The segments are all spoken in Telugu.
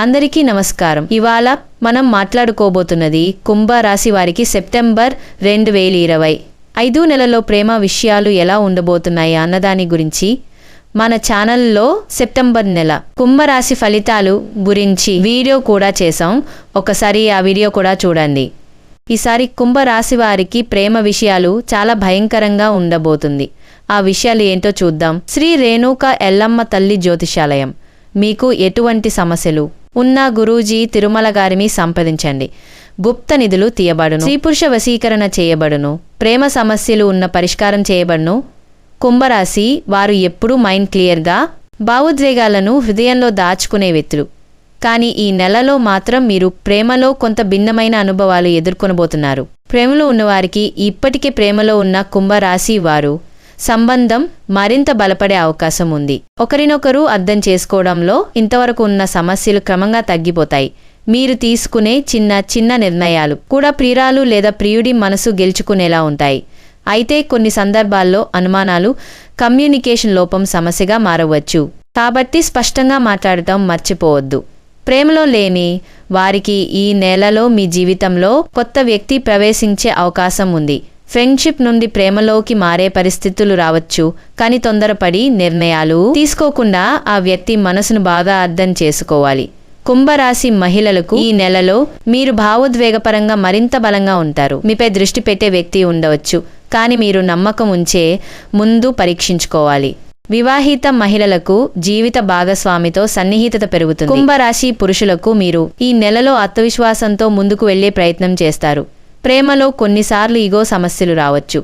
అందరికీ నమస్కారం. ఇవాళ మనం మాట్లాడుకోబోతున్నది కుంభరాశి వారికి సెప్టెంబర్ రెండు వేల ఇరవై. ఐదు నెలల్లో ప్రేమ విషయాలు ఎలా ఉండబోతున్నాయి అన్నదాని గురించి మన ఛానల్లో సెప్టెంబర్ నెల. కుంభరాశి ఫలితాలు గురించి వీడియో కూడా చేసాం ఒకసారి ఆ వీడియో కూడా చూడండి. ఈసారి కుంభరాశి వారికి ప్రేమ విషయాలు చాలా భయంకరంగా ఉండబోతుంది. ఆ విషయాలు ఏంటో చూద్దాం. శ్రీ రేణుక ఎల్లమ్మ తల్లి జ్యోతిషాలయం. మీకు ఎటువంటి సమస్యలు? ఉన్న గురూజీ తిరుమల గారిని సంప్రదించండి గుప్త నిధులు తీయబడును. స్త్రీ పురుష వశీకరణ చేయబడును. ప్రేమ సమస్యలు ఉన్న పరిష్కారం చేయబడును. కుంభరాశి వారు ఎప్పుడూ మైండ్ క్లియర్గా భావోద్వేగాలను హృదయంలో దాచుకునే వ్యక్తులు. కానీ ఈ నెలలో మాత్రం మీరు ప్రేమలో కొంత భిన్నమైన అనుభవాలు ఎదుర్కొనబోతున్నారు. ప్రేమలో ఉన్నవారికి ఇప్పటికే ప్రేమలో ఉన్న కుంభరాశి వారు సంబంధం మరింత బలపడే అవకాశం ఉంది. ఒకరినొకరు అర్థం చేసుకోవడంలో ఇంతవరకు ఉన్న సమస్యలు క్రమంగా తగ్గిపోతాయి. మీరు తీసుకునే చిన్న చిన్న నిర్ణయాలు కూడా ప్రియురాలు లేదా ప్రియుడి మనసు గెలుచుకునేలా ఉంటాయి. అయితే కొన్ని సందర్భాల్లో అనుమానాలు కమ్యూనికేషన్ లోపం సమస్యగా మారవచ్చు. కాబట్టి స్పష్టంగా మాట్లాడటం మర్చిపోవద్దు. ప్రేమలో లేని వారికి ఈ నెలలో మీ జీవితంలో కొత్త వ్యక్తి ప్రవేశించే అవకాశం ఉంది. ఫ్రెండ్షిప్ నుండి ప్రేమలోకి మారే పరిస్థితులు రావచ్చు కానీ తొందరపడి నిర్ణయాలు తీసుకోకుండా ఆ వ్యక్తి మనసును బాగా అర్థం చేసుకోవాలి. కుంభరాశి మహిళలకు ఈ నెలలో మీరు భావోద్వేగపరంగా మరింత బలంగా ఉంటారు. మీపై దృష్టి పెట్టే వ్యక్తి ఉండవచ్చు కానీ మీరు నమ్మకం ఉంచే ముందు పరీక్షించుకోవాలి. వివాహిత మహిళలకు జీవిత భాగస్వామితో సన్నిహితత పెరుగుతుంది. కుంభరాశి పురుషులకు మీరు ఈ నెలలో ఆత్మవిశ్వాసంతో ముందుకు వెళ్ళే ప్రయత్నం చేస్తారు. ప్రేమలో కొన్నిసార్లు ఇగో సమస్యలు రావచ్చు.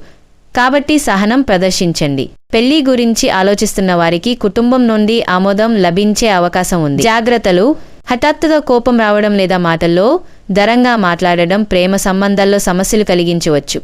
కాబట్టి సహనం ప్రదర్శించండి. పెళ్ళి గురించి ఆలోచిస్తున్న వారికి కుటుంబం నుండి ఆమోదం లభించే అవకాశం ఉంది. జాగ్రత్తలు హఠాత్తుగా కోపం రావడం లేదా మాటల్లో దరంగా మాట్లాడడం ప్రేమ సంబంధాల్లో సమస్యలు కలిగించవచ్చు.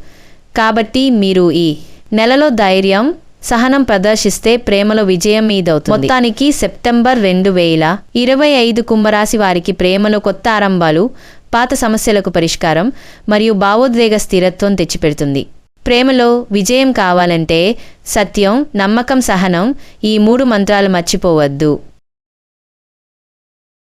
కాబట్టి మీరు ఈ నెలలో ధైర్యం సహనం ప్రదర్శిస్తే ప్రేమలో విజయం మీదవుతుంది. మొత్తానికి సెప్టెంబర్ రెండు వేల ఇరవై ఐదు కుంభరాశి వారికి ప్రేమలో కొత్త ఆరంభాలు పాత సమస్యలకు పరిష్కారం మరియు భావోద్వేగ స్థిరత్వం తెచ్చిపెడుతుంది. ప్రేమలో విజయం కావాలంటే సత్యం నమ్మకం సహనం ఈ మూడు మంత్రాలు మర్చిపోవద్దు.